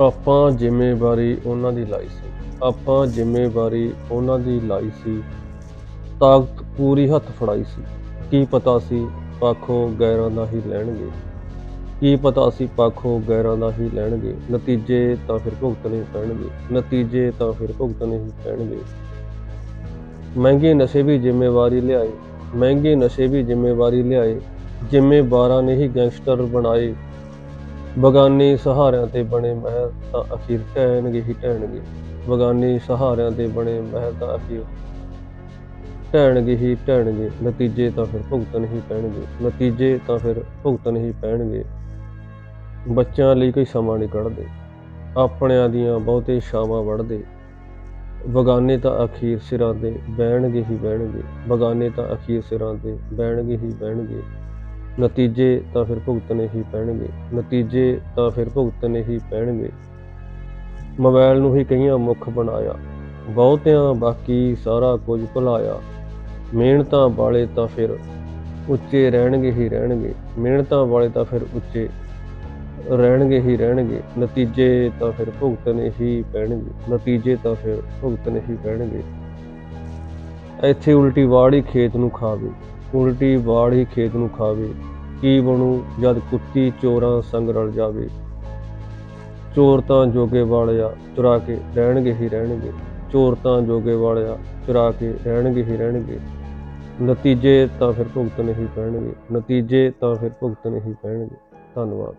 ਆਪਾਂ ਜ਼ਿੰਮੇਵਾਰੀ ਉਹਨਾਂ ਦੀ ਲਾਈ ਸੀ। ਆਪਾਂ ਜ਼ਿੰਮੇਵਾਰੀ ਉਹਨਾਂ ਦੀ ਲਾਈ ਸੀ ਤਾਕਤ ਪੂਰੀ ਹੱਥ ਫੜਾਈ ਸੀ। ਕੀ ਪਤਾ ਸੀ ਪਾਖੋਂ ਗੈਰਾਂ ਦਾ ਹੀ ਲੈਣਗੇ। ਕੀ ਪਤਾ ਸੀ ਪਾਖੋਂ ਗੈਰਾਂ ਦਾ ਹੀ ਲੈਣਗੇ। ਨਤੀਜੇ ਤਾਂ ਫਿਰ ਭੁਗਤਣੇ ਪੈਣਗੇ। ਨਤੀਜੇ ਤਾਂ ਫਿਰ ਭੁਗਤਣੇ ਹੀ ਪੈਣਗੇ। ਮਹਿੰਗੇ ਨਸ਼ੇ ਵੀ ਜ਼ਿੰਮੇਵਾਰੀ ਲਿਆਏ। ਮਹਿੰਗੇ ਨਸ਼ੇ ਵੀ ਜ਼ਿੰਮੇਵਾਰੀ ਲਿਆਏ। ਜ਼ਿੰਮੇਵਾਰਾਂ ਨੇ ਹੀ ਗੈਂਗਸਟਰ ਬਣਾਏ। ਬਗਾਨੀ ਸਹਾਰਿਆਂ ਤੇ ਬਣੇ ਮਹਿਲ ਤਾਂ ਅਖੀਰ ਢਹਿਣਗੇ ਹੀ ਟਹਿਣਗੇ। ਬਗਾਨੀ ਸਹਾਰਿਆਂ ਤੇ ਬਣੇ ਮਹਿਲ ਤਾਂ ਅਖੀਰ ਢਹਿਣਗੇ ਹੀ ਢਹਿਣਗੇ ਨਤੀਜੇ ਤਾਂ ਫਿਰ ਭੁਗਤਣ ਹੀ ਪੈਣਗੇ। ਨਤੀਜੇ ਤਾਂ ਫਿਰ ਭੁਗਤਣ ਹੀ ਪੈਣਗੇ। ਬੱਚਿਆਂ ਲਈ ਕੋਈ ਸਮਾਂ ਨਹੀਂ ਕੱਢਦੇ। ਆਪਣਿਆਂ ਦੀਆਂ ਬਹੁਤੇ ਛਾਵਾਂ ਵੜਦੇ ਬਗਾਨੇ ਤਾਂ ਅਖੀਰ ਸਿਰਾਂ ਤੇ ਬਹਿਣਗੇ ਹੀ ਬਹਿਣਗੇ। ਬਗਾਨੇ ਤਾਂ ਅਖੀਰ ਸਿਰਾਂ ਤੇ ਬਹਿਣਗੇ ਹੀ ਬਹਿਣਗੇ। ਨਤੀਜੇ ਤਾਂ ਫਿਰ ਭੁਗਤਣੇ ਹੀ ਪੈਣਗੇ। ਨਤੀਜੇ ਤਾਂ ਫਿਰ ਭੁਗਤਣੇ ਹੀ ਪੈਣਗੇ। ਮੋਬਾਈਲ ਨੂੰ ਹੀ ਕਈਆਂ ਮੁੱਖ ਬਣਾਇਆ। ਬਹੁਤਿਆਂ ਬਾਕੀ ਸਾਰਾ ਕੁਝ ਭੁਲਾਇਆ। ਮਿਹਨਤਾਂ ਵਾਲੇ ਤਾਂ ਫਿਰ ਉੱਚੇ ਰਹਿਣਗੇ ਹੀ ਰਹਿਣਗੇ। ਮਿਹਨਤਾਂ ਵਾਲੇ ਤਾਂ ਫਿਰ ਉੱਚੇ ਰਹਿਣਗੇ ਹੀ ਰਹਿਣਗੇ। ਨਤੀਜੇ ਤਾਂ ਫਿਰ ਭੁਗਤਣੇ ਹੀ ਪੈਣਗੇ। ਨਤੀਜੇ ਤਾਂ ਫਿਰ ਭੁਗਤਣੇ ਹੀ ਪੈਣਗੇ। ਇੱਥੇ ਉਲਟੀ ਵਾੜ ਹੀ ਖੇਤ ਨੂੰ ਖਾਵੇ। ਉਲਟੀ ਵਾੜ ਹੀ ਖੇਤ ਨੂੰ ਖਾਵੇ। ਕੀ ਬਣੂ ਜਦ ਕੁੱਤੀ ਚੋਰਾਂ ਸੰਗ ਰਲ ਜਾਵੇ? ਚੋਰ ਤਾਂ ਜੋਗੇ ਵਾਲਿਆ ਚੁਰਾ ਕੇ ਰਹਿਣਗੇ ਹੀ ਰਹਿਣਗੇ। ਚੋਰ ਤਾਂ ਜੋਗੇ ਵਾਲਿਆ ਚੁਰਾ ਕੇ ਰਹਿਣਗੇ ਹੀ ਰਹਿਣਗੇ। ਨਤੀਜੇ ਤਾਂ ਫਿਰ ਭੁਗਤਣੇ ਹੀ ਪੈਣਗੇ। ਨਤੀਜੇ ਤਾਂ ਫਿਰ ਭੁਗਤਣੇ ਹੀ ਪੈਣਗੇ। ਧੰਨਵਾਦ।